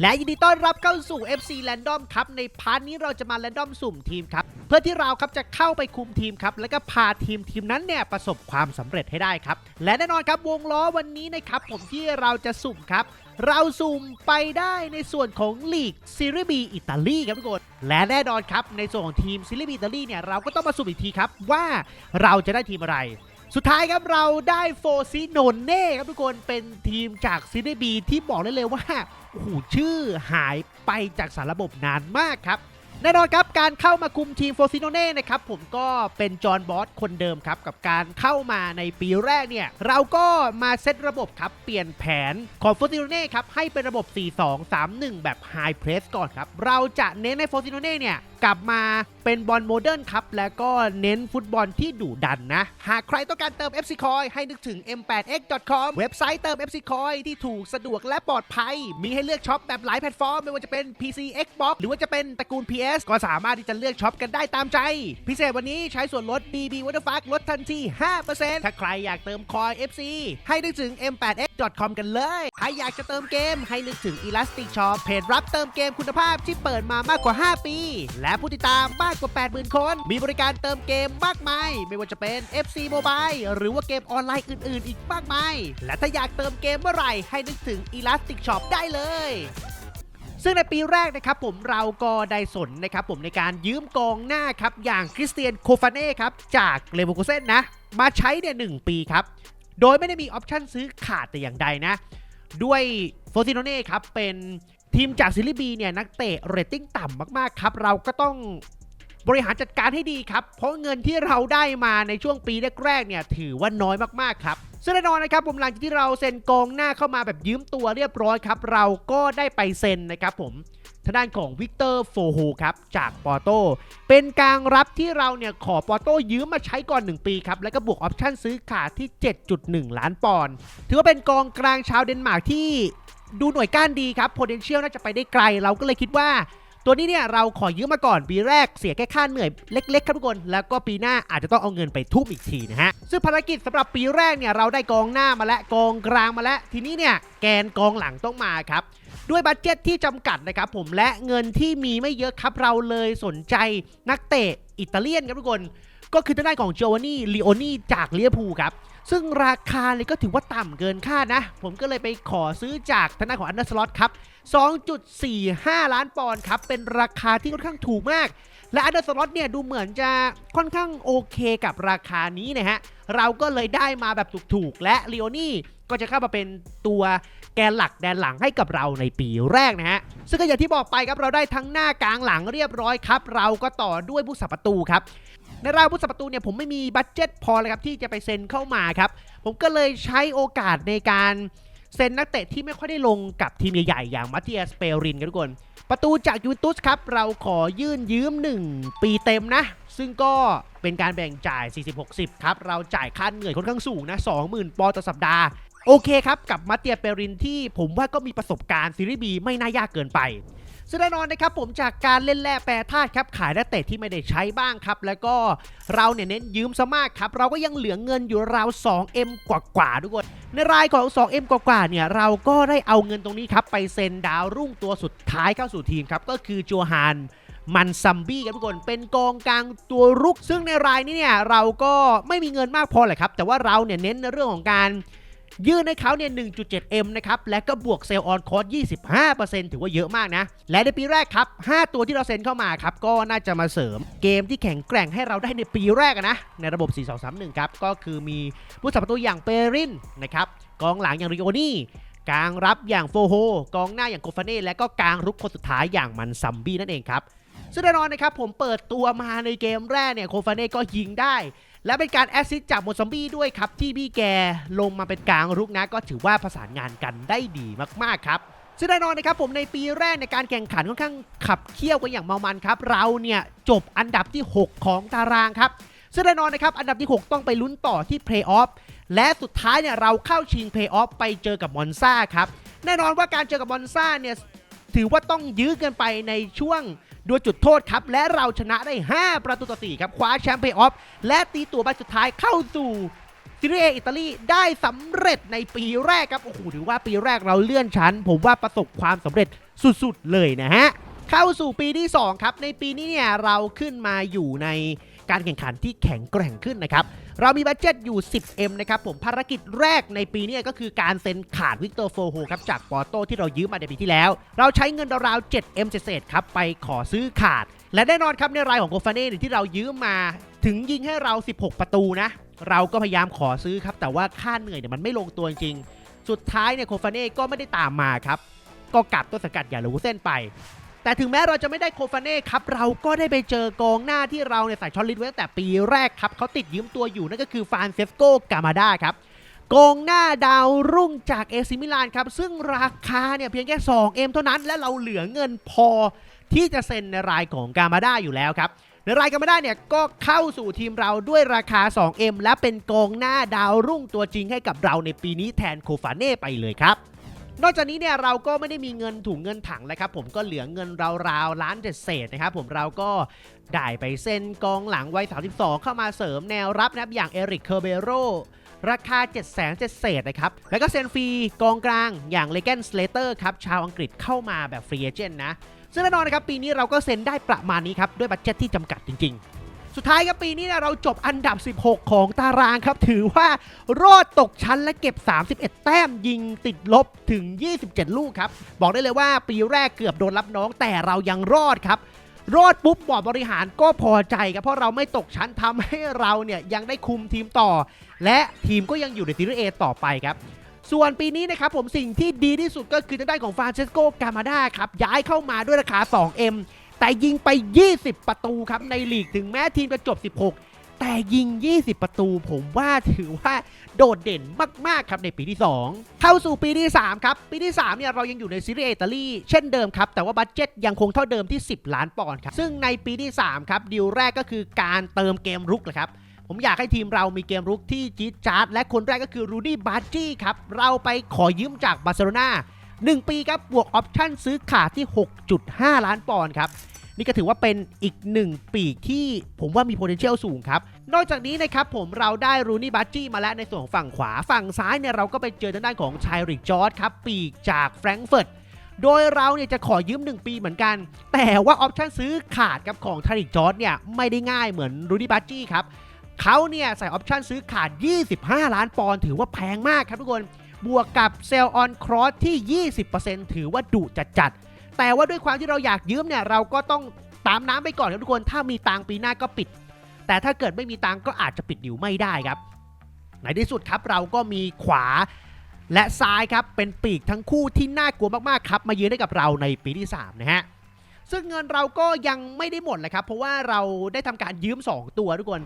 และยินดีต้อนรับเข้าสู่ FC Random ครับ ในพาร์ทนี้เราจะมา Random สุ่มทีมครับ เพื่อที่เราครับจะเข้าไปคุมทีมครับ แล้วก็พาทีมทีมนั้นเนี่ยประสบความสำเร็จให้ได้ครับ และแน่นอนครับวงล้อวันนี้นะครับ ผมที่เราจะสุ่มครับ เราสุ่มไปได้ในส่วนของลีกซีรีบีอิตาลีครับทุกคนและแน่นอนครับในส่วนของทีมซีรีบีอิตาลีเนี่ยเราก็ต้องมาสุ่มอีกทีครับว่าเราจะได้ทีมอะไร สุดท้ายครับเราได้โฟซิโนเน่ครับทุกคนเป็นทีมจากซีดีบีที่บอกได้เลยว่าโอ้โหชื่อหายไปจากสารระบบนานมากครับ แน่นอนครับการเข้ามาคุมทีมโฟซิโนเน่นะครับผมก็เป็นจอห์นบอสคนเดิมครับกับการเข้ามาในปีแรกเนี่ยเราก็มาเซตระบบครับเปลี่ยนแผนของโฟซิโนเน่ครับให้เป็นระบบ 4-2-3-1 แบบไฮเพรสก่อนครับเราจะเน้นให้โฟซิโนเน่เนี่ยกลับมาเป็นบอลโมเดิร์นครับ แล้วก็เน้นฟุตบอลที่ดุดันนะ หากใครต้องการเติม FC Coin ให้นึกถึง m8x.com เว็บไซต์เติม FC Coin ที่ถูกสะดวกและปลอดภัย มีให้เลือกช็อปแบบหลายแพลตฟอร์ม ไม่ว่าจะเป็น PC Xbox หรือว่าจะเป็นตระกูล PS ก็สามารถที่จะเลือกช็อปกันได้ตามใจ พิเศษวันนี้ใช้ส่วนลด BB w a t e r f a r k ลดทันที 5%ถ้าใครอยากเติมคอย FC ให้นึกถึง m8x.com กันเลยถ้าอยากจะเติมเกมให้นึกถึง Elastic Shop เพจรับเติมเกมคุณภาพที่เปิดมามากกว่า 5 ปี และผู้ติดตามมากกว่า 80,000 คน มีบริการเติมเกมมากมาย ไม่ว่าจะเป็น FC Mobile หรือว่าเกมออนไลน์อื่น ๆ อีกมากมาย และถ้าอยากเติมเกมเมื่อไหร่ให้นึกถึง Elastic Shop ได้เลย ซึ่งในปีแรกนะครับผมเราก็ได้สนนะครับผมในการยืมกองหน้าครับอย่างคริสเตียนโคฟาเน่ครับจากเลเวอร์คูเซนนะมาใช้เนี่ยหนึ่งปีครับโดยไม่ได้มีออปชั่นซื้อขาดแต่อย่างใดนะ ด้วยโฟซิโนเน่ครับเป็นทีมจากซิลิบีเนี่ยนักเตะเรตติ้งต่ำมากๆครับเราก็ต้อง บริหารจัดการให้ดีครับ เพราะเงินที่เราได้มาในช่วงปีแรกๆเนี่ยถือว่าน้อยมากๆครับซึ่งแน่นอนนะครับผมหลังจากที่เราเซ็นกองหน้าเข้ามาแบบยืมตัวเรียบร้อยครับ เราก็ได้ไปเซ็นนะครับผมทางด้านของวิกเตอร์โฟโฮครับจากปอร์โตเป็นกลางรับที่เราเนี่ยขอปอร์โตยืมมาใช้ก่อน 1 ปีครับ แล้วก็บวกออปชั่นซื้อขาดที่ 7.1 ล้านปอนด์ถือว่าเป็นกองกลางชาวเดนมาร์กที่ดูหน่วยก้านดีครับ potential น่าจะไปได้ไกล เราก็เลยคิดว่า ตัวนี้เนี่ยเราขอยืมมาก่อนปีแรกเสียแค่ค่าเหนื่อยเล็กๆครับทุกคน แล้วก็ปีหน้าอาจจะต้องเอาเงินไปทุ่มอีกทีนะฮะซึ่งภารกิจสำหรับปีแรกเนี่ยเราได้กองหน้ามาและกองกลางมาแล้ว ทีนี้เนี่ยแกนกองหลังต้องมาครับด้วยบัตเจ็ตที่จำกัดนะครับผมและเงินที่มีไม่เยอะครับเราเลยสนใจนักเตะอิตาเลียนครับทุกคน ก็คือทางด้านของโจวานี่ลีโอนี่จากเลียพูครับ ซึ่งราคาเลยก็ถือว่าต่ำเกินคาดนะ ผมก็เลยไปขอซื้อจากทางด้านของอันเดอร์สล็อตครับ 2.45 ล้านปอนด์ครับ เป็นราคาที่ค่อนข้างถูกมาก และอันเดอร์สล็อตเนี่ยดูเหมือนจะค่อนข้างโอเคกับราคานี้นะฮะ เราก็เลยได้มาแบบถูกๆ และลีโอนี่ก็จะเข้ามาเป็นตัวแกนหลักแดนหลังให้กับเราในปีแรกนะฮะ ซึ่งก็อย่างที่บอกไปครับเราได้ทั้งหน้ากลางหลังเรียบร้อยครับ เราก็ต่อด้วยผู้สับประตูครับ ในรายผู้สับประตูเนี่ยผมไม่มีบัตเจ็ตพอเลยครับที่จะไปเซ็นเข้ามาครับผมก็เลยใช้โอกาสในการเซ็นนักเตะที่ไม่ค่อยได้ลงกับทีมใหญ่ๆ อย่างมาเตียสเปรินครับทุกคน ประตูจากยูเวนตุสครับ เราขอยื่นยืม 1 ปีเต็มนะ ซึ่งก็เป็นการแบ่งจ่าย 40-60 ครับ เราจ่ายค่าเหนื่อยค่อนข้างสูงนะ 20,000 ปอนด์ต่อสัปดาห์ โอเคครับ กับมาเตียเปรินที่ผมว่าก็มีประสบการณ์ซีรีส์บีไม่น่ายากเกินไป ซึ่งแน่นอนนะครับผมจากการเล่นแร่แปรธาตุครับขายนักเตะที่ไม่ได้ใช้บ้างครับ แล้วก็เราเนี่ยเน้นยืมซะมากครับ เราก็ยังเหลือเงินอยู่ราว 2M กว่าๆทุกคนในรายของ 2M กว่าๆเนี่ยเราก็ได้เอาเงินตรงนี้ครับไปเซ็นดาวรุ่งตัวสุดท้ายเข้าสู่ทีมครับก็คือโจฮานมันซัมบี้ครับทุกคนเป็นกองกลางตัวรุก ซึ่งในรายนี้เนี่ยเราก็ไม่มีเงินมากพอแหละครับ แต่ว่าเราเนี่ยเน้นในเรื่องของการ ยื่นให้เขาเนี่ย 1.7M นะครับ และก็บวกเซลล์ออนคอร์ส25%ถือว่าเยอะมากนะ และในปีแรกครับ 5 ตัวที่เราเซ็นเข้ามาครับ ก็น่าจะมาเสริมเกมที่แข็งแกร่งให้เราได้ในปีแรกนะ ในระบบ 4-2-3-1 ครับ ก็คือมีผู้สับประตูอย่างเปรินนะครับกองหลังอย่างริโอนี่กลางรับอย่างโฟโฮกองหน้าอย่างโกฟาเน่และก็กลางรุกคนสุดท้ายอย่างมันซัมบี้นั่นเองครับซึ่งแน่นอนนะครับผมเปิดตัวมาในเกมแรกเนี่ยโคฟาเน่ก็ยิงได้ และเป็นการแอสซิสต์จากโมซัมบี้ด้วยครับ ที่พี่แกลงมาเป็นกลางรุกนะ ก็ถือว่าประสานงานกันได้ดีมากๆครับซึ่งแน่นอนนะครับผมในปีแรกในการแข่งขันค่อนข้างขับเคี่ยวกันอย่างเมามันครับ เราเนี่ยจบอันดับที่ 6 ของตารางครับซึ่งแน่นอนนะครับอันดับที่ 6 ต้องไปลุ้นต่อที่เพลย์ออฟและสุดท้ายเนี่ยเราเข้าชิงเพลย์ออฟไปเจอกับมอนซ่าครับแน่นอนว่าการเจอกับมอนซ่าเนี่ยถือว่าต้องยื้อกันไปในช่วง ด้วลจุดโทษครับ และเราชนะได้ 5 ประตูต่อ 4 ครับ คว้าแชมป์เพย์ออฟ และตีตัวใบสุดท้ายเข้าสู่ซีเรียอิตาลีได้สำเร็จในปีแรกครับ โอ้โห ถือว่าปีแรกเราเลื่อนชั้น ผมว่าประสบความสำเร็จสุดๆ เลยนะฮะ เข้าสู่ปีที่ 2 ครับ ในปีนี้เนี่ยเราขึ้นมาอยู่ในการแข่งขันที่แข็งแกร่งขึ้นนะครับ เรามีบัตเจ็ตอยู่ 10M นะครับผมภารกิจแรกในปีนี้ก็คือการเซ็นขาดวิกเตอร์โฟโฮครับจากปอโต้ที่เรายืมมาในปีที่แล้ว เราใช้เงินราวๆ 7M เศษๆครับไปขอซื้อขาด และแน่นอนครับในรายของโกฟาเน่ที่เรายืมมา ถึงยิงให้เรา 16 ประตูนะ เราก็พยายามขอซื้อครับแต่ว่าค่าเหนื่อยเนี่ยมันไม่ลงตัวจริง สุดท้ายเนี่ยโคฟาเน่ก็ไม่ได้ตามมาครับก็กลับต้นสังกัดอย่างลูเส้นไป แต่ถึงแม้เราจะไม่ได้โคฟาเน่ครับเราก็ได้ไปเจอกองหน้าที่เราเนี่ยใส่ชอตลิสต์ไว้ตั้งแต่ปีแรกครับเขาติดยืมตัวอยู่นั่นก็คือฟานเซสโกกามาดาครับกองหน้าดาวรุ่งจากเอซิมิลานครับ ซึ่งราคาเนี่ยเพียงแค่ 2M เท่านั้นและเราเหลือเงินพอที่จะเซ็นในรายของกามาดาอยู่แล้วครับในรายกามาดาเนี่ยก็เข้าสู่ทีมเราด้วยราคา 2M และเป็นกองหน้าดาวรุ่งตัวจริงให้กับเราในปีนี้แทนโคฟาเน่ไปเลยครับ นอกจากนี้เนี่ยเราก็ไม่ได้มีเงินถุงเงินถังเลยครับผมก็เหลือเงินราวๆล้านเจ็ดเศษนะครับผมเราก็ได้ไปเซ็นกองหลังวัย 32 เข้ามาเสริมแนวรับนะครับอย่างเอริกเคอร์เบโรราคา 7 0 0 0 0เศษนะครับ แล้วก็เซ็นฟรีกองกลางอย่างเลเกนสเลเตอร์ครับ ชาวอังกฤษเข้ามาแบบฟรีเอเจนต์นะ ซึ่งแน่นอนนะครับ ปีนี้เราก็เซ็นได้ประมาณนี้ครับ ด้วยบัตเจ็ตที่จำกัดจริง ๆ สุดท้ายครับปีนี้เนี่ยเราจบอันดับ 16 ของตารางครับ ถือว่ารอดตกชั้นและเก็บ 31 แต้มยิงติดลบถึง 27 ลูกครับ บอกได้เลยว่าปีแรกเกือบโดนรับน้องแต่เรายังรอดครับรอดปุ๊บบอร์ดบริหารก็พอใจครับเพราะเราไม่ตกชั้นทำให้เราเนี่ยยังได้คุมทีมต่อ และทีมก็ยังอยู่ในซีรีส์เอต่อไปครับ ส่วนปีนี้นะครับผมสิ่งที่ดีที่สุดก็คือทางด้านของฟรานเชสโกกามาดาครับย้ายเข้ามาด้วยราคา 2M แต่ยิงไป 20 ประตูครับในลีกถึงแม้ทีมจะจบ 16 แต่ยิง 20 ประตู ผมว่าถือว่าโดดเด่นมากๆครับในปีที่ 2 เข้าสู่ปีที่ 3 ครับ ปีที่ 3 เนี่ยเรายังอยู่ในซีรีส์อิตาลีเช่นเดิมครับ แต่ว่าบัตเจ็ตยังคงเท่าเดิมที่ 10 ล้านปอนด์ครับ ซึ่งในปีที่ 3 ครับดีลแรกก็คือการเติมเกมรุกแหละครับผมอยากให้ทีมเรามีเกมรุกที่จี๊ดจ๊าดและคนแรกก็คือรูดี้บาร์จี้ครับเราไปขอยืมจากบาร์เซโลนา 1 ปีครับบวกออปชั่นซื้อขาดที่ 6.5 ล้านปอนด์ครับนี่ก็ถือว่าเป็นอีกหนึ่งปีกที่ผมว่ามี potential สูงครับ นอกจากนี้นะครับผมเราได้รูนี่บัตจี้มาแล้วในส่วนของฝั่งขวา ฝั่งซ้ายเนี่ยเราก็ไปเจอทางด้านของชายริกจอร์ดครับ ปีกจากแฟรงก์เฟิร์ต โดยเราเนี่ยจะขอยืม 1 ปีเหมือนกัน แต่ว่าออปชั่นซื้อขาดกับของชาริกจอร์ดเนี่ยไม่ได้ง่ายเหมือนรูนี่บัตจี้ครับเขาเนี่ยใส่ออปชั่นซื้อขาด 25 ล้านปอนด์ถือว่าแพงมากครับทุกคน บวกกับเซลล์ออนครอสที่ 20%ถือว่าดุจัดๆแต่ว่าด้วยความที่เราอยากยืมเนี่ย เราก็ต้องตามน้ำไปก่อนครับทุกคน ถ้ามีตังปีหน้าก็ปิด แต่ถ้าเกิดไม่มีตังก็อาจจะปิดดิวไม่ได้ครับ ในที่สุดครับเราก็มีขวาและซ้ายครับ เป็นปีกทั้งคู่ที่น่ากลัวมากๆครับ มายืนให้กับเราในปีที่ 3 นะฮะซึ่งเงินเราก็ยังไม่ได้หมดเลยครับ เพราะว่าเราได้ทำการยืม 2 ตัวทุกคน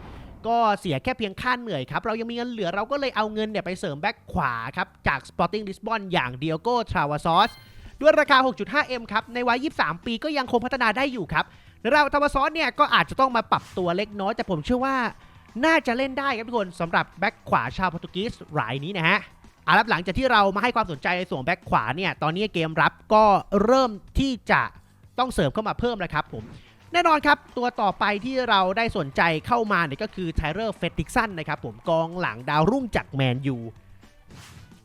ก็เสียแค่เพียงค่าเหนื่อยครับ เรายังมีเงินเหลือเราก็เลยเอาเงินเนี่ยไปเสริมแบ็คขวาครับ จาก Sporting Lisbon อย่างเดียโก้ทราวาซอสด้วยราคา 6.5M ครับ ในวัย 23 ปีก็ยังคงพัฒนาได้อยู่ครับเราทาวาซอสเนี่ยก็อาจจะต้องมาปรับตัวเล็กน้อย แต่ผมเชื่อว่าน่าจะเล่นได้ครับทุกคนสำหรับแบ็คขวาชาวโปรตุเกสรายนี้นะฮะอารับหลังจากที่เรามาให้ความสนใจในส่วนแบ็คขวาเนี่ยตอนนี้เกมรับก็เริ่มที่จะต้องเสริมเข้ามาเพิ่มแล้วครับผม แน่นอนครับ ตัวต่อไปที่เราได้สนใจเข้ามาเนี่ยก็คือไทเลอร์เฟติกสันนะครับผมกองหลังดาวรุ่งจากแมนยู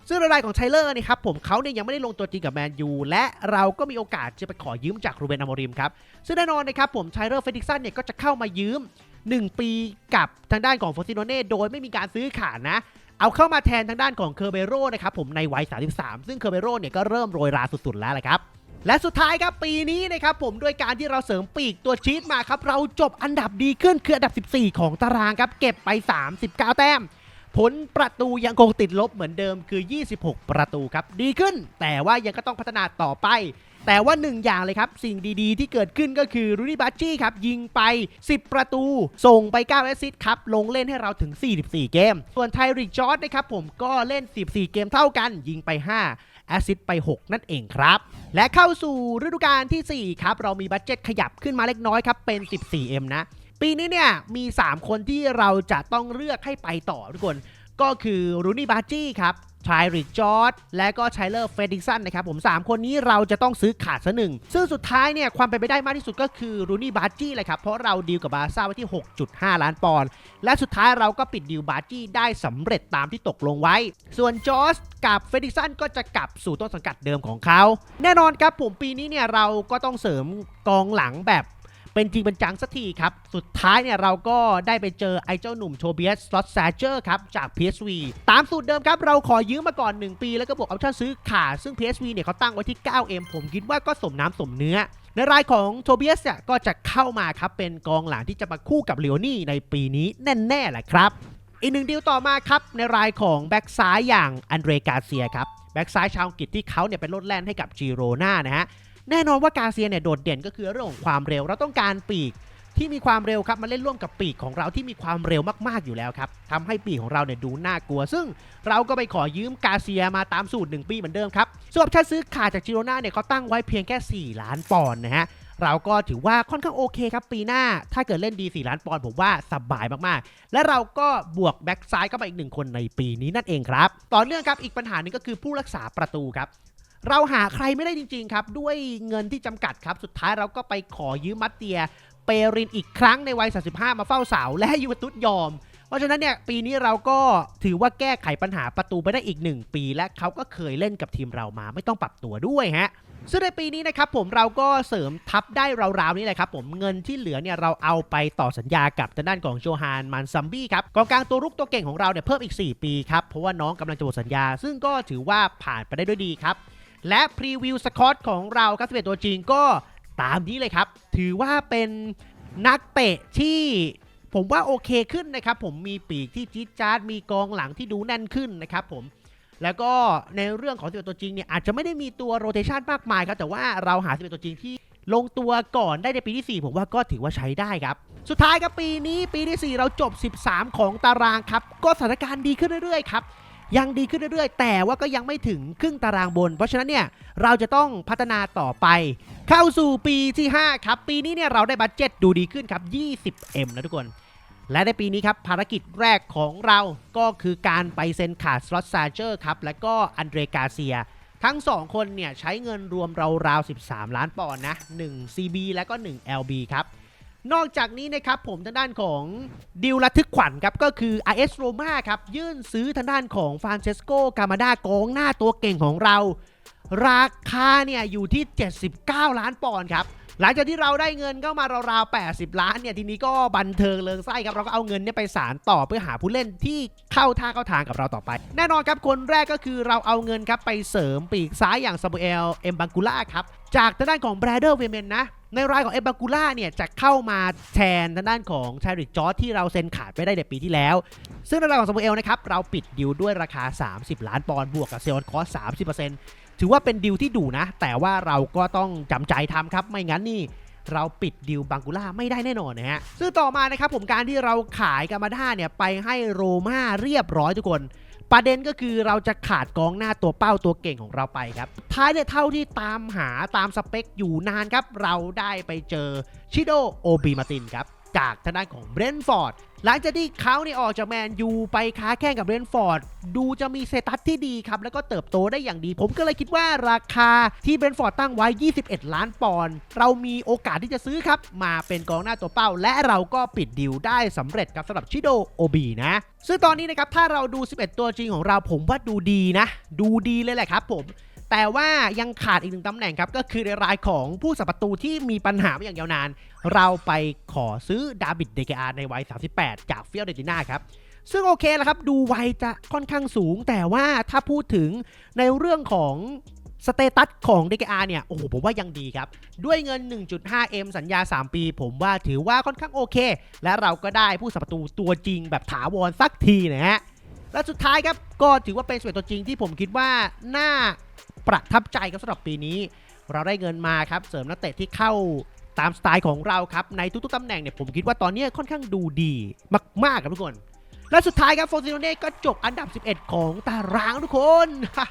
ซึ่งรายของไทเลอร์นี่ครับผมเขาเนี่ยยังไม่ได้ลงตัวจริงกับแมนยูและเราก็มีโอกาสจะไปขอยืมจากรูเบนอโมริมครับ ซึ่งแน่นอนนะครับผมไทเลอร์เฟติกสันเนี่ยก็จะเข้ามายืม 1 ปีกับทางด้านของโฟซิโนเน่โดยไม่มีการซื้อขาดนะ เอาเข้ามาแทนทางด้านของเคอร์เบโรนะครับผมในวัย 33 ซึ่งเคอร์เบโรเนี่ยก็เริ่มโรยราสุดๆแล้วแหละครับ และสุดท้ายครับปีนี้นะครับผมด้วยการที่เราเสริมปีกตัวชีตมาครับเราจบอันดับดีขึ้นคืออันดับ 14 ของตารางครับเก็บไป 39 แต้ม ผลประตูยังคงติดลบเหมือนเดิมคือ 26 ประตูครับดีขึ้น แต่ว่ายังก็ต้องพัฒนาต่อไป แต่ว่าหนึ่งอย่างเลยครับ สิ่งดีๆ ที่เกิดขึ้นก็คือรูดี้บัตจี้ครับยิงไป 10 ประตู ส่งไป9แอสซิสต์ครับลงเล่นให้เราถึง 44 เกม ส่วนไทริกจอร์ดนะครับผมก็เล่น 14 เกมเท่ากันยิงไป 5 แอสซิสไป 6 นั่นเองครับ และเข้าสู่ฤดูกาลทีสี่ 4 ครับ เรามีบัตเจ็ตขยับขึ้นมาเล็กน้อยครับเป็น 14M นะ ปีนี้เนี่ยมี 3 คนที่เราจะต้องเลือกให้ไปต่อทุกคน ก็คือรูนี่บาจี้ครับ ทรริจอร์ดและก็ไชเลอร์เฟดิกสันนะครับผม 3 คนนี้เราจะต้องซื้อขาดซะหนึ่ง ซึ่งสุดท้ายเนี่ยความเป็นไปได้มากที่สุดก็คือรูนี่บาร์จี้เลยครับ เพราะเราดีลกับบาร์ซ่าไว้ที่ 6.5 ล้านปอนด์และสุดท้ายเราก็ปิดดีลบาร์จี้ได้สำเร็จตามที่ตกลงไว้ ส่วนจอร์จกับเฟดิกสันก็จะกลับสู่ต้นสังกัดเดิมของเขา แน่นอนครับผมปีนี้เนี่ยเราก็ต้องเสริมกองหลังแบบ เป็นจริงเป็นจังสักทีครับ สุดท้ายเนี่ยเราก็ได้ไปเจอไอ้เจ้าหนุ่มโทเบียสสล็อตแซเจอร์ครับจาก PSV ตามสูตรเดิมครับ เราขอยืมมาก่อน 1 ปี แล้วก็บวกออปชั่นซื้อขาดซึ่ง PSV เนี่ยเขาตั้งไว้ที่ 9M ผมคิดว่าก็สมน้ำสมเนื้อในรายของโทเบียสเนี่ยก็จะเข้ามาครับเป็นกองหลังที่จะมาคู่กับเลโอนี่ในปีนี้แน่ๆแหละครับ อีกหนึ่งดีลต่อมาครับในรายของแบ็กซ้ายอย่างอันเดรกาเซียครับแบ็กซ้ายชาวอังกฤษที่เขาเนี่ยเป็นรถแล่นให้กับจีโรนานะฮะ แน่นอนว่ากาเซียเนี่ยโดดเด่นก็คือเรื่องของความเร็ว เราต้องการปีกที่มีความเร็วครับมาเล่นร่วมกับปีกของเราที่มีความเร็วมากๆอยู่แล้วครับทำให้ปีกของเราเนี่ยดูน่ากลัว ซึ่งเราก็ไปขอยืมกาเซียมาตามสูตร 1 ปีเหมือนเดิมครับส่วนออปชั่นซื้อขาดจากจิโรนาเนี่ยเขาตั้งไว้เพียงแค่ 4 ล้านปอนด์นะฮะเราก็ถือว่าค่อนข้างโอเคครับปีหน้า ถ้าเกิดเล่นดี 4 ล้านปอนด์ผมว่าสบายมากๆ และเราก็บวกแบ็กซ้ายเข้าไปอีกหนึ่งคนในปีนี้นั่นเองครับ ต่อเนื่องครับอีกปัญหาหนึ่งก็คือผู้รักษาประตูครับ เราหาใครไม่ได้จริงๆครับ ด้วยเงินที่จำกัดครับ สุดท้ายเราก็ไปขอยืมมัตเตีย เปรินอีกครั้งในวัย 35 มาเฝ้าเสาและยูเวนตุสยอม เพราะฉะนั้นเนี่ยปีนี้เราก็ถือว่าแก้ไขปัญหาประตูไปได้อีก 1 ปี และเขาก็เคยเล่นกับทีมเรามาไม่ต้องปรับตัวด้วยฮะซึ่งในปีนี้นะครับผมเราก็เสริมทับได้ราวๆนี้แหละครับผมเงินที่เหลือเนี่ยเราเอาไปต่อสัญญากับทางด้านของโจฮานมันซัมบี้ครับกองกลางตัวรุกตัวเก่งของเราเนี่ยเพิ่มอีก 4 ปีครับเพราะว่าน้องกำลังจะหมดสัญญา ซึ่งก็ถือว่าผ่านไปได้ด้วยดีครับ และพรีวิวสกอตของเราครับ11ตัวจริงก็ตามนี้เลยครับ ถือว่าเป็นนักเตะที่ผมว่าโอเคขึ้นนะครับ ผมมีปีกที่จี๊ดจ๊าดมีกองหลังที่ดูแน่นขึ้นนะครับผมแล้วก็ในเรื่องของ11ตัวจริงเนี่ยอาจจะไม่ได้มีตัวโรเตชันมากมายครับ แต่ว่าเราหา11ตัวจริงที่ลงตัวก่อนได้ในปีที่ 4 ผมว่าก็ถือว่าใช้ได้ครับ สุดท้ายครับปีนี้ปีที่ 4 เราจบ 13 ของตารางครับ ก็สถานการณ์ดีขึ้นเรื่อยๆครับ ยังดีขึ้นเรื่อยๆ แต่ว่าก็ยังไม่ถึงครึ่งตารางบน เพราะฉะนั้นเนี่ยเราจะต้องพัฒนาต่อไป เข้าสู่ปีที่ 5 ครับ ปีนี้เนี่ยเราได้บัตเจ็ตดูดีขึ้นครับ 20M นะทุกคน และในปีนี้ครับภารกิจแรกของเราก็คือการไปเซ็นขาดสล็อตซาเจอร์ครับ และก็อันเดรกาเซีย ทั้ง 2 คนเนี่ยใช้เงินรวมราวๆ 13 ล้านปอนด์นะ 1 CB และก็ 1 LB ครับ นอกจากนี้นะครับผมทางด้านของดิวระทึกขวัญครับก็คือ RS Roma ครับยื่นซื้อทางด้านของฟานเชสโกกามาดากองหน้าตัวเก่งของเรา ราคาเนี่ยอยู่ที่ 79 ล้านปอนด์ครับหลังจากที่เราได้เงินเข้ามาราวๆ 80 ล้านเนี่ยทีนี้ก็บันเทิงเลิงไส้ครับเราก็เอาเงินเนี่ยไปสารต่อเพื่อหาผู้เล่นที่เข้าท่าเข้าทางกับเราต่อไป แน่นอนครับคนแรกก็คือเราเอาเงินครับไปเสริมปีกซ้ายอย่างซามูเอลเอมบังกูล่าครับจากทางด้านของแบรเดอร์เวเมนนะ ในรายของเอมบังกูล่าเนี่ยจะเข้ามาแทนทางด้านของชาริกจอร์ที่เราเซ็นขาดไปได้ในปีที่แล้ว ซึ่งในรายของซามูเอลนะครับเราปิดดิวด้วยราคา 30 ล้านปอนด์บวกกับเซลล์คอส30%ถือว่าเป็นดิวที่ดูนะ แต่ว่าเราก็ต้องจำใจทำครับ ไม่งั้นนี่เราปิดดิวบังกุล่าไม่ได้แน่นอนนะฮะซึ่งต่อมานะครับผมการที่เราขายกามาด้าเนี่ยไปให้โรม่าเรียบร้อยทุกคน ประเด็นก็คือเราจะขาดกองหน้าตัวเป้าตัวเก่งของเราไปครับท้ายเนี่ยเท่าที่ตามหาตามสเปคอยู่นานครับ เราได้ไปเจอชิโดโอบีมาตินครับ จากทางด้านของเบรนฟอร์ดหลังจากที่เขาเนี่ยออกจากแมนยูไปค้าแข่งกับเบรนฟอร์ดดูจะมีเซตัสที่ดีครับแล้วก็เติบโตได้อย่างดี ผมก็เลยคิดว่าราคาที่เบรนฟอร์ดตั้งไว้ 21 ล้านปอนด์เรามีโอกาสที่จะซื้อครับมาเป็นกองหน้าตัวเป้า และเราก็ปิดดิวได้สำเร็จครับสำหรับชิโดโอบีนะซึ่งตอนนี้นะครับถ้าเราดู 11 ตัวจริงของเราผมว่าดูดีนะ ดูดีเลยแหละครับผม แต่ว่ายังขาดอีกหนึ่งตำแหน่งครับ ก็คือในรายของผู้สับประตูที่มีปัญหามาอย่างยาวนาน เราไปขอซื้อดาบิดเดกอาในวัย 38 จากเฟียลเดติน่าครับซึ่งโอเคแล้วครับ ดูวัยจะค่อนข้างสูง แต่ว่าถ้าพูดถึงในเรื่องของสเตตัสของ DKR เนี่ย โอ้โห ผมว่ายังดีครับ ด้วยเงิน 1.5M สัญญา 3 ปี ผมว่าถือว่าค่อนข้างโอเค และเราก็ได้ผู้สับประตูตัวจริงแบบถาวรสักทีนะฮะ และสุดท้ายครับ ก็ถือว่าเป็นสเปตัวจริงที่ผมคิดว่าน่า ประทับใจครับสำหรับปีนี้ เราได้เงินมาครับเสริมนักเตะที่เข้าตามสไตล์ของเราครับในทุกๆตำแหน่งเนี่ยผมคิดว่าตอนนี้ค่อนข้างดูดีมากๆครับทุกคน และสุดท้ายครับโฟซิโนเน่ก็จบอันดับ 11 ของตารางทุกคนฮ่า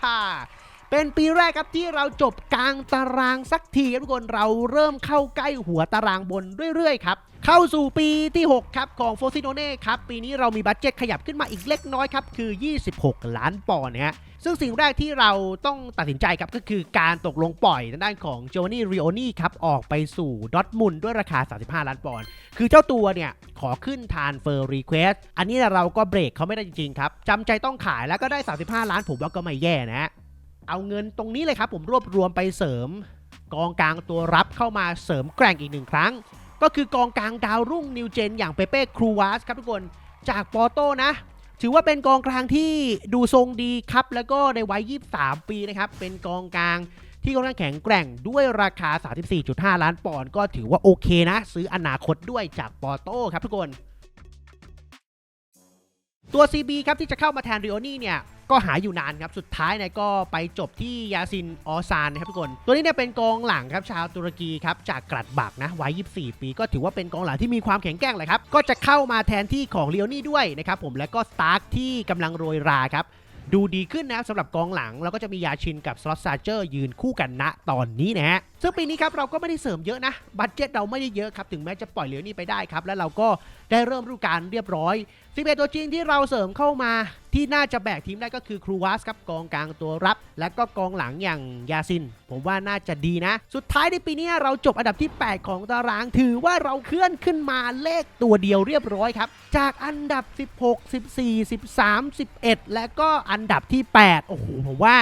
เป็นปีแรกครับที่เราจบกลางตารางสักทีครับทุกคนเราเริ่มเข้าใกล้หัวตารางบนเรื่อยๆครับเข้าสู่ปีที่ 6 ครับของโฟซิโนเน่ครับปีนี้เรามีบัตเจ็ตขยับขึ้นมาอีกเล็กน้อยครับคือ 26 ล้านปอนด์นะฮะซึ่งสิ่งแรกที่เราต้องตัดสินใจครับก็คือการตกลงปล่อยทางด้านของโจนี่ริโอนี่ครับออกไปสู่ดอทมุนด้วยราคา 35 ล้านปอนด์คือเจ้าตัวเนี่ยขอขึ้นทานเฟอร์รีเควสอันนี้เราก็เบรกเขาไม่ได้จริงๆครับจำใจต้องขายแล้วก็ได้ 35 ล้านผมว่าก็ไม่แย่นะฮะ เอาเงินตรงนี้เลยครับผมรวบรวมไปเสริม กองกลางตัวรับเข้ามาเสริมแกร่งอีกหนึ่งครั้ง ก็คือกองกลางดาวรุ่งนิวเจน อย่างเปเป้ครูวาสครับทุกคนจากปอโต้นะ ถือว่าเป็นกองกลางที่ดูทรงดีครับ แล้วก็ในวัย 23 ปีนะครับ เป็นกองกลางที่ค่อนข้งแข็งแกร่งด้วยราคา 34.5 ล้านปอนด์ก็ถือว่าโอเคนะ ซื้ออนาคตด้วยจากปอโต้ครับทุกคน ตัว CB ครับที่จะเข้ามาแทนริโอนี่เนี่ยก็หาอยู่นานครับ สุดท้ายเนี่ยก็ไปจบที่ยาซินออซานนะครับทุกคน ตัวนี้เนี่ยเป็นกองหลังครับชาวตุรกีครับจากกรัดบักนะวัย 24 ปีก็ถือว่าเป็นกองหลังที่มีความแข็งแกร่งเลยครับ ก็จะเข้ามาแทนที่ของเลียวนี่ด้วยนะครับผมและก็สตาร์กที่กำลังโรยราครับดูดีขึ้นนะสำหรับกองหลัง แล้วก็จะมียาชินกับสล็อตซาเจอร์ยืนคู่กันณตอนนี้นะฮะซึ่งปีนี้ครับเราก็ไม่ได้เสริมเยอะนะ บัตเจ็ตเราไม่ได้เยอะครับ ถึงแม้จะปล่อยเหลียวนี่ไปได้ครับ แล้วเราก็ได้เริ่มฤดูกาลเรียบร้อย 11 ตัวจริงที่เราเสริมเข้ามาที่น่าจะแบกทีมได้ก็คือครูวัสครับกองกลางตัวรับ และก็กองหลังอย่างยาซิน ผมว่าน่าจะดีนะ สุดท้ายในปีนี้เราจบอันดับที่ 8 ของตารางถือว่าเราเคลื่อนขึ้นมาเลขตัวเดียวเรียบร้อยครับ จากอันดับ 16 14 13 11 และก็อันดับที่ 8 โอ้โหผมว่า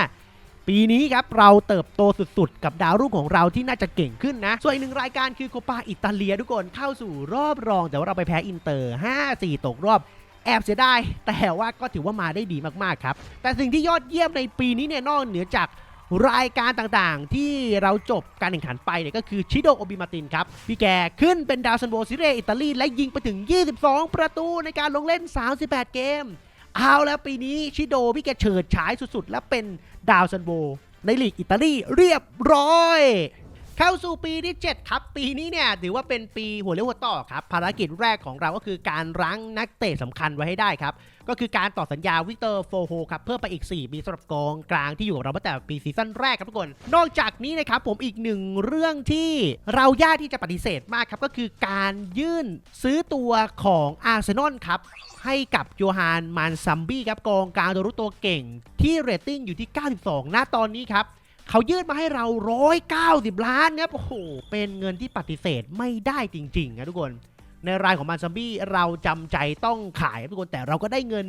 ปีนี้ครับเราเติบโตสุดๆ กับดาวรุ่งของเราที่น่าจะเก่งขึ้นนะ ส่วนอีกหนึ่งรายการคือโคปาอิตาเลียทุกคนเข้าสู่รอบรอง แต่ว่าเราไปแพ้อินเตอร์ 5-4 ตกรอบ แอบเสียดายแต่ว่าก็ถือว่ามาได้ดีมากๆครับ แต่สิ่งที่ยอดเยี่ยมในปีนี้เนี่ยนอกเหนือจากรายการต่างๆ ที่เราจบการแข่งขันไปเนี่ยก็คือชิโดโอบิมาตินครับ พี่แกขึ้นเป็นดาวซันโบซิเรอิตาลีและยิงไปถึง 22 ประตูในการลงเล่น 38 เกม เอาแล้วปีนี้ชิโดพี่แกเฉิดฉายสุดๆ และเป็นดาวซันโบในลีกอิตาลีเรียบร้อย เข้าสู่ปีที่ 7 ครับ ปีนี้เนี่ยถือว่าเป็นปีหัวเลี้ยวหัวต่อครับ ภารกิจแรกของเราก็คือการรั้งนักเตะสำคัญไว้ให้ได้ครับ ก็คือการต่อสัญญาวิกเตอร์โฟโฮครับ เพิ่มไปอีก 4 ปีสำหรับกองกลางที่อยู่กับเราตั้งแต่ปีซีซั่นแรกครับทุกคน นอกจากนี้นะครับผมอีกหนึ่งเรื่องที่เรายากที่จะปฏิเสธมากครับ ก็คือการยื่นซื้อตัวของอาร์เซนอลครับให้กับโยฮานมานซัมบี้ครับกองกลางตัวรุกตัวเก่ง ที่เรตติ้งอยู่ที่ 92 ณตอนนี้ครับ เขายื่นมาให้เรา 190 ล้านครับโอ้โหเป็นเงินที่ปฏิเสธไม่ได้จริงๆนะทุกคน ในรายของมันซัมบี้เราจำใจต้องขายทุกคนแต่เราก็ได้เงิน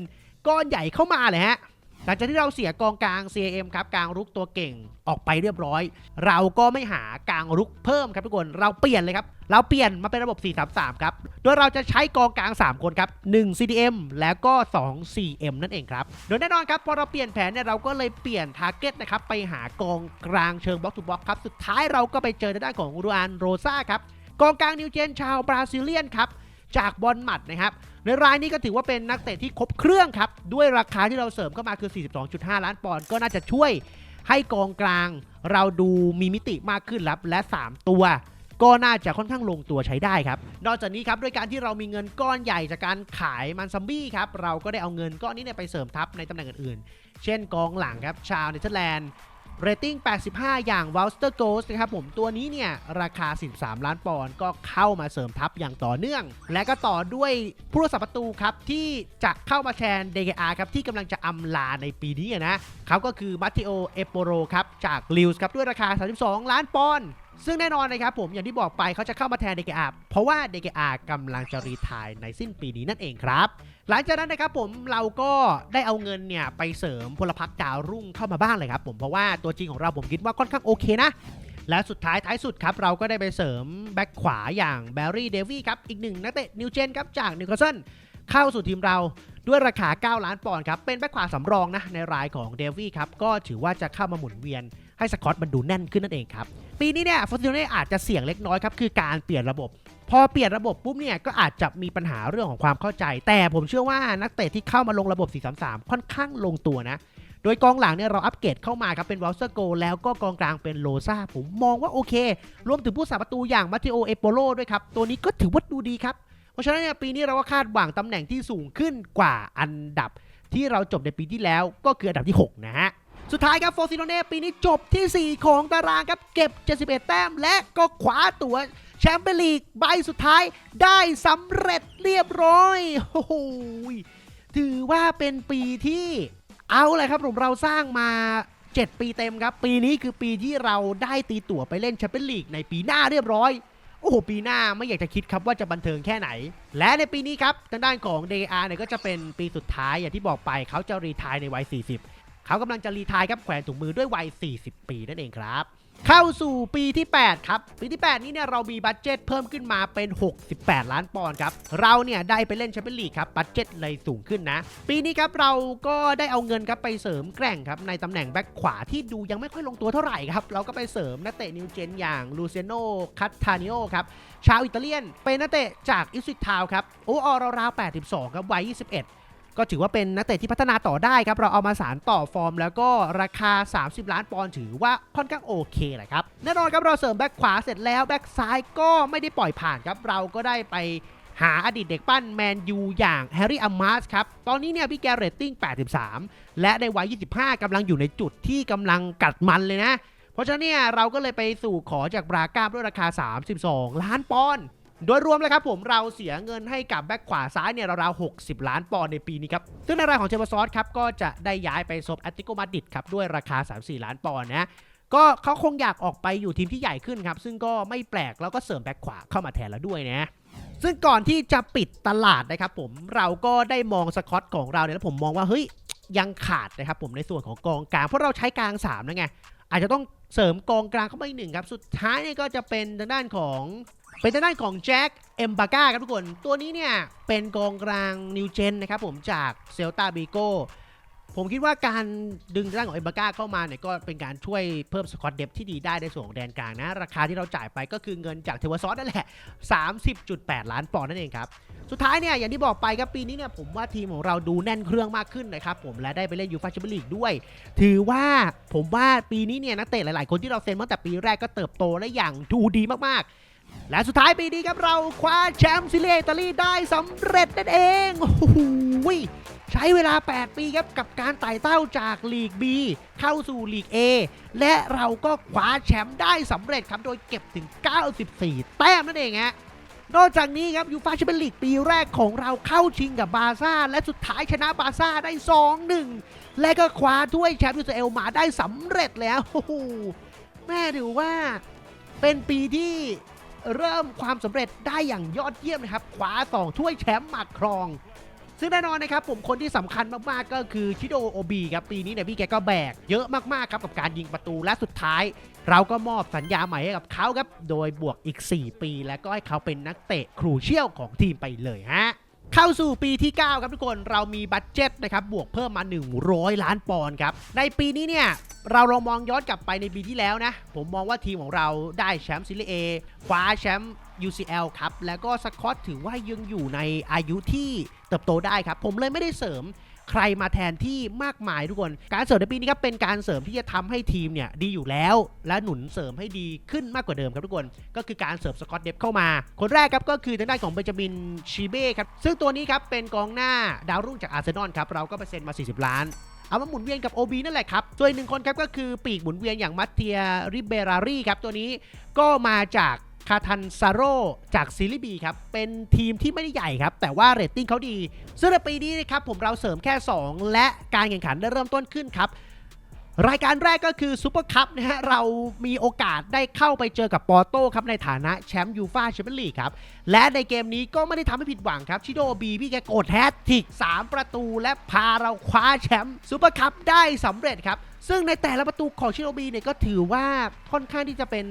ก้อนใหญ่เข้ามาเลยฮะ หลังจากที่เราเสียกองกลาง CM ครับกลางรุกตัวเก่งออกไปเรียบร้อย เราก็ไม่หากลางรุกเพิ่มครับทุกคนเราเปลี่ยนเลยครับเราเปลี่ยนมาเป็นระบบ 4-3-3 ครับ โดยเราจะใช้กองกลาง 3 คนครับ 1 CDM แล้วก็ 2 CM นั่นเองครับ โดยแน่นอนครับ พอเราเปลี่ยนแผนเนี่ยเราก็เลยเปลี่ยนทาร์เก็ตนะครับ ไปหากองกลางเชิงบล็อกทูบล็อกครับ สุดท้ายเราก็ไปเจอในด้านของรูอานโรซาครับ กองกลางนิวเจนชาวบราซิเลียนครับ จากบอลหมัดนะครับ ในรายนี้ก็ถือว่าเป็นนักเตะที่ครบเครื่องครับ ด้วยราคาที่เราเสริมเข้ามาคือ 42.5 ล้านปอนด์ก็น่าจะช่วยให้กองกลางเราดูมีมิติมากขึ้นครับและ 3 ตัวก็น่าจะค่อนข้างลงตัวใช้ได้ครับ นอกจากนี้ครับด้วยการที่เรามีเงินก้อนใหญ่จากการขายมันซัมบี้ครับ เราก็ได้เอาเงินก้อนนี้เนี่ยไปเสริมทัพในตำแหน่งอื่นๆ เช่นกองหลังครับ ชาวเนเธอร์แลนด์ เรตติ้ง 85 อย่าง w a l s t e r g h o s t นะครับผมตัวนี้เนี่ย ราคา 13 ล้านปอนด์ก็เข้ามาเสริมทัพอย่างต่อเนื่อง และก็ต่อด้วยผู้รักษาประตูครับ ที่จะเข้ามาแทนเดกอาครับ ที่กำลังจะอำลาในปีนี้นะเขาก็คือมัตติโอ เอโปโรครับ จากลิวส์ครับ ด้วยราคา 32 ล้านปอนด์ ซึ่งแน่นอนนะครับผมอย่างที่บอกไปเขาจะเข้ามาแทนเดกอาเพราะว่าเดกอากำลังจะรีทายในสิ้นปีนี้นั่นเองครับ หลังจากนั้นนะครับผมเราก็ได้เอาเงินเนี่ยไปเสริมพลพรรคดาวรุ่งเข้ามาบ้างเลยครับผมเพราะว่าตัวจริงของเราผมคิดว่าค่อนข้างโอเคนะและสุดท้ายท้ายสุดครับ เราก็ได้ไปเสริมแบ็คขวาอย่างแบร์รี่เดวี่ครับ อีกหนึ่งนักเตะนิวเจนครับจากนิวคาสเซิลเข้าสู่ทีมเราด้วยราคา 9 ล้านปอนด์ครับ เป็นแบ็คขวาสำรองนะ ในรายของเดวี่ครับ ก็ถือว่าจะเข้ามาหมุนเวียน ให้สกอตมันดูแน่นขึ้นนั่นเองครับ ปีนี้เนี่ยฟอร์ติโนเน่อาจจะเสี่ยงเล็กน้อยครับ คือการเปลี่ยนระบบ พอเปลี่ยนระบบปุ๊บเนี่ยก็อาจจะมีปัญหาเรื่องของความเข้าใจ แต่ผมเชื่อว่านักเตะที่เข้ามาลงระบบ 4-3-3 ค่อนข้างลงตัวนะโดยกองหลังเนี่ยเราอัปเกรดเข้ามาครับเป็นวอลเซอร์โกแล้วก็กองกลางเป็นโลซาผมมองว่าโอเค รวมถึงผู้สาประตูอย่างมาติโอเอโปโลด้วยครับ ตัวนี้ก็ถือว่าดูดีครับ เพราะฉะนั้นเนี่ยปีนี้เราก็คาดหวังตำแหน่งที่สูงขึ้นกว่าอันดับที่เราจบในปีที่แล้วก็คืออันดับที่ 6 นะฮะ สุดท้ายครับโฟซิโนเน่ปีนี้จบที่ 4 ของตารางครับ เก็บ 71 แต้ม และก็คว้าตั๋วแชมเปี้ยนลีกใบสุดท้ายได้สำเร็จเรียบร้อยโอ้โหถือว่าเป็นปีที่เอาเลยครับผมเราสร้างมา 7 ปีเต็มครับ ปีนี้คือปีที่เราได้ตีตั๋วไปเล่นแชมเปี้ยนลีกในปีหน้าเรียบร้อยโอ้โหปีหน้าไม่อยากจะคิดครับว่าจะบันเทิงแค่ไหน และในปีนี้ครับทางด้านของ DR เนี่ยก็จะเป็นปีสุดท้ายอย่างที่บอกไปเขาจะรีทายในวัย 40 เขากำลังจะรีทายครับแขวนถุงมือด้วยวัย 40 ปีนั่นเองครับ เข้าสู่ปีที่ 8 ครับ ปีที่ 8 นี้เนี่ยเรามีบัตเจ็ตเพิ่มขึ้นมาเป็น 68 ล้านปอนด์ครับ เราเนี่ยได้ไปเล่นแชมเปี้ยนลีกครับบัตเจ็ตเลยสูงขึ้นนะ ปีนี้ครับเราก็ได้เอาเงินครับไปเสริมแกร่งครับในตำแหน่งแบ็คขวาที่ดูยังไม่ค่อยลงตัวเท่าไหร่ครับเราก็ไปเสริมนักเตะนิวเจนอย่างลูเซโนคัตทานิโอครับชาวอิตาเลียนเป็นนักเตะจากอิสวิตทาวน์ครับโอ้ออราวๆ82ครับวัย 21 ก็ถือว่าเป็นนักเตะที่พัฒนาต่อได้ครับ เราเอามาสารต่อฟอร์ม แล้วก็ราคา 30 ล้านปอนด์ถือว่าค่อนข้างโอเคแหละครับ แน่นอนครับเราเสริมแบ็คขวาเสร็จแล้วแบ็คซ้ายก็ไม่ได้ปล่อยผ่านครับ เราก็ได้ไปหาอดีตเด็กปั้นแมนยูอย่างแฮร์รี่อัมมาสครับ ตอนนี้เนี่ยพี่แกเรตติ้ง 83 และในวัย 25กำลังอยู่ในจุดที่กำลังกัดมันเลยนะ เพราะฉะนั้นเนี่ยเราก็เลยไปสู่ขอจากบราก้าด้วยราคา 32 ล้านปอนด์ โดยรวมแล้วครับผมเราเสียเงินให้กับแบ็คขวาซ้ายเนี่ยราวๆ60 ล้านปอนด์ในปีนี้ครับ ซึ่งในรายของเชลซอสครับก็จะได้ย้ายไปซบแอตติโกมาดิดครับด้วยราคา 34 ล้านปอนด์นะก็เขาคงอยากออกไปอยู่ทีมที่ใหญ่ขึ้นครับ ซึ่งก็ไม่แปลกแล้วก็เสริมแบ็คขวาเข้ามาแทนแล้วด้วยนะซึ่งก่อนที่จะปิดตลาดนะครับผมเราก็ได้มองสกอตของเราเนี่ยแล้วผมมองว่าเฮ้ยยังขาดนะครับผมในส่วนของกองกลางเพราะเราใช้กลาง3นะไงอาจจะต้องเสริมกองกลางเข้าไปอีกหนึ่งครับ สุดท้ายเนี่ยก็จะเป็นทางด้านของ เป็นทางด้านของแจ็คเอ็มบาก้าครับทุกคน ตัวนี้เนี่ย เป็นกองกลางนิวเจนนะครับผมจากเซลตาบีโกผมคิดว่าการดึงทางด้านของเอ็มบาก้าเข้ามาเนี่ยก็เป็นการช่วยเพิ่มสกอตเดฟที่ดีได้ในส่วนของแดนกลางนะ ราคาที่เราจ่ายไปก็คือเงินจากเทวซอสนั่นแหละ 30.8 ล้านปอนด์นั่นเองครับ สุดท้ายเนี่ยอย่างที่บอกไปครับปีนี้เนี่ยผมว่าทีมของเราดูแน่นเครื่องมากขึ้นนะครับผมและได้ไปเล่นยูฟ่าแชมเปี้ยนลีกด้วย ถือว่าผมว่าปีนี้เนี่ยนักเตะหลาย ๆ คนที่เราเซ็นมาตั้งแต่ปีแรกก็เติบโตและอย่างดูดีมาก ๆ และสุดท้ายปีนี้ครับเราคว้าแชมป์ซิเลียอิตาลีได้สำเร็จนั่นเองโอ้โหใช้เวลา 8 ปีครับกับการไต่เต้าจากลีก B เข้าสู่ลีก A และเราก็คว้าแชมป์ได้สำเร็จครับโดยเก็บถึง 94 แต้มนั่นเองฮะนอกจากนี้ครับยูฟาแชมเปี้ยนลีกปีแรกของเราเข้าชิงกับบาซ่า และสุดท้ายชนะบาซ่าได้ 2-1 และก็คว้าถ้วยแชมป์ยูซีเอลมาได้สำเร็จแล้วโอ้โหแม่ถือว่าเป็นปีที่ เริ่มความสำเร็จได้อย่างยอดเยี่ยมนะครับคว้า2ถ้วยแชมป์มาครอง ซึ่งแน่นอนนะครับผมคนที่สำคัญมากๆก็คือชิโดโอบีครับปีนี้เนี่ยพี่แกก็แบกเยอะมากๆครับกับการยิงประตูและสุดท้าย เราก็มอบสัญญาใหม่ให้กับเขาครับโดยบวกอีก 4 ปี และก็ให้เขาเป็นนักเตะครูเชี่ยวของทีมไปเลยฮะ เข้าสู่ปีที่ 9 ครับทุกคนเรามีบัตเจ็ตนะครับบวกเพิ่มมา 100 ล้านปอนด์ครับ ในปีนี้เนี่ยเราลองมองย้อนกลับไปในปีที่แล้วนะ ผมมองว่าทีมของเราได้แชมป์ซีรีส์ A คว้าแชมป์ UCL ครับ แล้วก็สกอตถือว่ายังอยู่ในอายุที่เติบโตได้ครับ ผมเลยไม่ได้เสริม ใครมาแทนที่มากมายทุกคน การเสริมในปีนี้ครับเป็นการเสริมที่จะทำให้ทีมเนี่ยดีอยู่แล้ว และหนุนเสริมให้ดีขึ้นมากกว่าเดิมครับทุกคน ก็คือการเสริมสกอตเดฟเข้ามา คนแรกครับก็คือทางด้านของเบนจามินชีเบ้ครับซึ่งตัวนี้ครับเป็นกองหน้าดาวรุ่งจากอาร์เซนอลครับเราก็ไปเซ็นมา 40 ล้านเอามาหมุนเวียนกับ OB นั่นแหละครับ ส่วนอีกหนึ่งคนครับก็คือปีกหมุนเวียนอย่างมัตเทียริเบรารีครับ ตัวนี้ก็มาจาก คาทันซาโรจากซีรีบีครับ เป็นทีมที่ไม่ได้ใหญ่ครับ แต่ว่าเรตติ้งเขาดีซึ่งในปีนี้นะครับผมเราเสริมแค่ 2 และการแข่งขันได้เริ่มต้นขึ้นครับ รายการแรกก็คือซูเปอร์คัพนะฮะเรามีโอกาสได้เข้าไปเจอกับปอร์โต้ครับในฐานะแชมป์ยูฟาแชมเปี้ยนลีกครับ และในเกมนี้ก็ไม่ได้ทำให้ผิดหวังครับ ชิโดบีพี่แกกดแฮตทิก3 ประตู และพาเราคว้าแชมป์ซูเปอร์คัพได้สำเร็จครับ ซึ่งในแต่ละประตูของชิโนบีเนี่ยก็ถือว่าค่อนข้างที่จะเป็น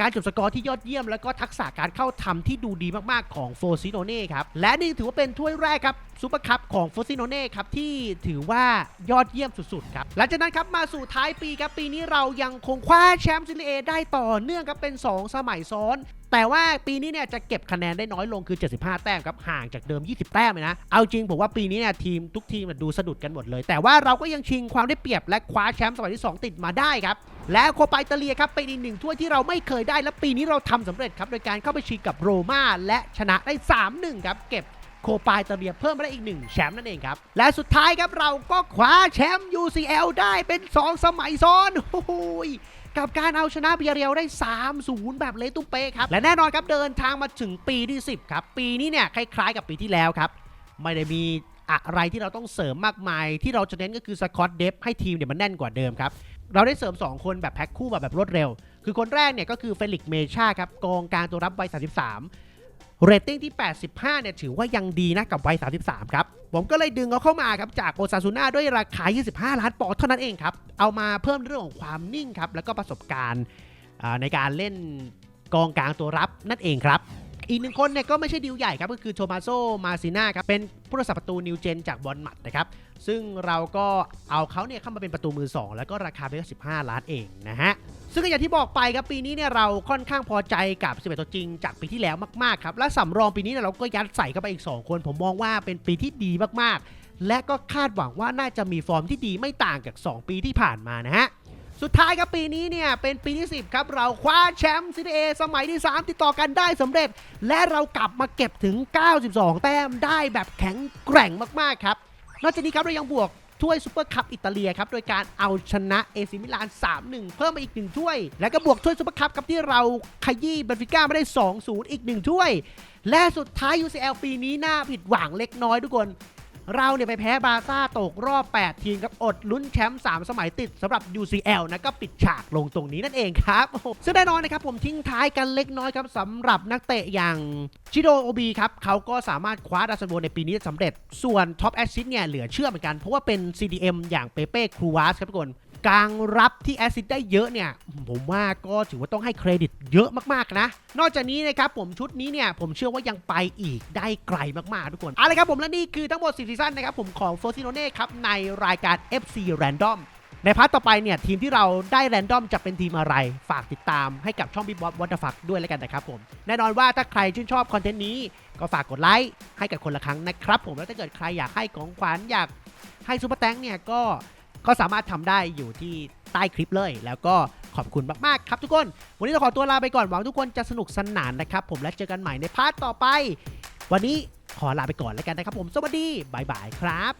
การจบสกอร์ที่ยอดเยี่ยม แล้วก็ทักษะการเข้าทำที่ดูดีมากๆของโฟซิโนเน่ครับ และนี่ถือว่าเป็นถ้วยแรกครับซูเปอร์คัพของโฟซิโนเน่ครับ ที่ถือว่ายอดเยี่ยมสุดๆครับ หลังจากนั้นครับ มาสู่ท้ายปีครับ ปีนี้เรายังคงคว้าแชมป์ซีรีส์เอได้ต่อเนื่องครับเป็น 2 สมัยซ้อน แต่ว่าปีนี้เนี่ยจะเก็บคะแนนได้น้อยลงคือ 75 แต้มครับห่างจากเดิม 20 แต้มเลยนะ เอาจริงผมว่าปีนี้เนี่ยทีมทุกทีมดูสะดุดกันหมดเลย แต่ว่าเราก็ยังชิงความได้เปรียบและคว้าแชมป์สมัยที่ 2 ติดมาได้ครับ และโคปาอิตาเลียครับเป็นอีกหนึ่งถ้วยที่เราไม่เคยได้และปีนี้เราทำสำเร็จครับโดยการเข้าไปชิงกับโรม่าและชนะได้ 3-1 ครับเก็บโคปาอิตาเลียเพิ่มมาได้อีกหนึ่งแชมป์นั่นเองครับ และสุดท้ายครับเราก็คว้าแชมป์ UCL ได้เป็น 2 สมัยซ้อนโอ้ย กับการเอาชนะเบียเรียวได้ 3-0 แบบเลตุเป้ครับ และแน่นอนครับเดินทางมาถึงปีที่ 10 ครับ ปีนี้เนี่ยคล้ายๆกับปีที่แล้วครับ ไม่ได้มีอะไรที่เราต้องเสริมมากมาย ที่เราจะเน้นก็คือสกอตเดฟให้ทีมเนี่ยมันแน่นกว่าเดิมครับ เราได้เสริม 2 คนแบบแพ็คคู่แบบแบบรวดเร็ว คือคนแรกเนี่ยก็คือเฟลิกเมชาครับกองกลางตัวรับวัย33 เรตติ้งที่ 85 เนี่ยถือว่ายังดีนะกับวัย 33 ครับ ผมก็เลยดึงเขาเข้ามาครับจากโอซาซูน่าด้วยราคา 25 ล้านปอนด์เท่านั้นเองครับ เอามาเพิ่มเรื่องของความนิ่งครับ แล้วก็ประสบการณ์ในการเล่นกองกลางตัวรับนั่นเองครับ อีกหนึ่งคนเนี่ยก็ไม่ใช่ดีลใหญ่ครับ ก็คือโทมาโซมาซิน่าครับ เป็นผู้รักษาประตูนิวเจนจากบอลหมัดนะครับ ซึ่งเราก็เอาเขาเนี่ยเข้ามาเป็นประตูมือ 2 แล้วก็ราคาเพียง15 ล้านเองนะฮะ ซึ่งอย่างที่บอกไปครับปีนี้เนี่ยเราค่อนข้างพอใจกับ11ตัวจริง จากปีที่แล้วมากๆครับและสำรองปีนี้เนี่ยเราก็ยัดใส่เข้าไปอีก 2 คน ผมมองว่าเป็นปีที่ดีมากๆ และก็คาดหวังว่าน่าจะมีฟอร์มที่ดีไม่ต่างจาก 2 ปีที่ผ่านมานะฮะสุดท้ายครับปีนี้เนี่ยเป็นปีที่ 10 ครับ เราคว้าแชมป์ซีเอสมัยที่ 3 ติดต่อกันได้สำเร็จ และเรากลับมาเก็บถึง 92 แต้มได้แบบแข็งแกร่งมากๆครับ นอกจากนี้ครับเรายังบวก ถ้วยซูเปอร์คัพอิตาเลียครับโดยการเอาชนะเอซิมิลาน 3-1 เพิ่มมาอีก 1 ถ้วย แล้วก็บวกถ้วยซูเปอร์คัพครับที่เราขยี้เบนฟิก้าไม่ได้ 2-0 อีก 1 ถ้วย และสุดท้าย UCL ปีนี้น่าผิดหวังเล็กน้อยทุกคน เราเนี่ยไปแพ้บาร์ซ่าตกรอบ 8 ทีมครับอดลุ้นแชมป์3สมัยติดสำหรับ UCL นะก็ปิดฉากลงตรงนี้นั่นเองครับซึ่งแน่นอนนะครับผมทิ้งท้ายกันเล็กน้อยครับสำหรับนักเตะอย่างชิโดโอบีครับเขาก็สามารถคว้าดาวซันโวในปีนี้สำเร็จ ส่วนท็อปแอสซิสเนี่ยเหลือเชื่อเหมือนกันเพราะว่าเป็น CDM อย่างเปเป้ครูวาสครับทุกคน กลางรับที่แอซิสได้เยอะเนี่ย ผมว่าก็ถือว่าต้องให้เครดิตเยอะมากๆนะ นอกจากนี้นะครับผมชุดนี้เนี่ย ผมเชื่อว่ายังไปอีกได้ไกลมากๆทุกคนเอาละครับผมและนี่คือทั้งหมด10ซีซั่นนะครับผมของโฟซิโนเน่ครับในรายการ FC Random ในพาร์ทต่อไปเนี่ยทีมที่เราได้แรนดอมจะเป็นทีมอะไร ฝากติดตามให้กับช่องบิ๊บอสวัตฟักด้วยแล้วกันนะครับผม แน่นอนว่าถ้าใครชื่นชอบคอนเทนต์นี้ ก็ฝากกดไลค์ให้กับคนละครั้งนะครับผมแล้วถ้าเกิดใครอยากให้ของขวัญอยากให้ซูเปอร์แตงเนี่ยก็ ก็สามารถทำได้อยู่ที่ใต้คลิปเลย แล้วก็ขอบคุณมากๆครับทุกคน วันนี้เราขอตัวลาไปก่อนหวังทุกคนจะสนุกสนานนะครับ ผมและเจอกันใหม่ในพาร์ทต่อไป วันนี้ขอลาไปก่อนแล้วกันนะครับผมสวัสดีบ๊ายบายครับ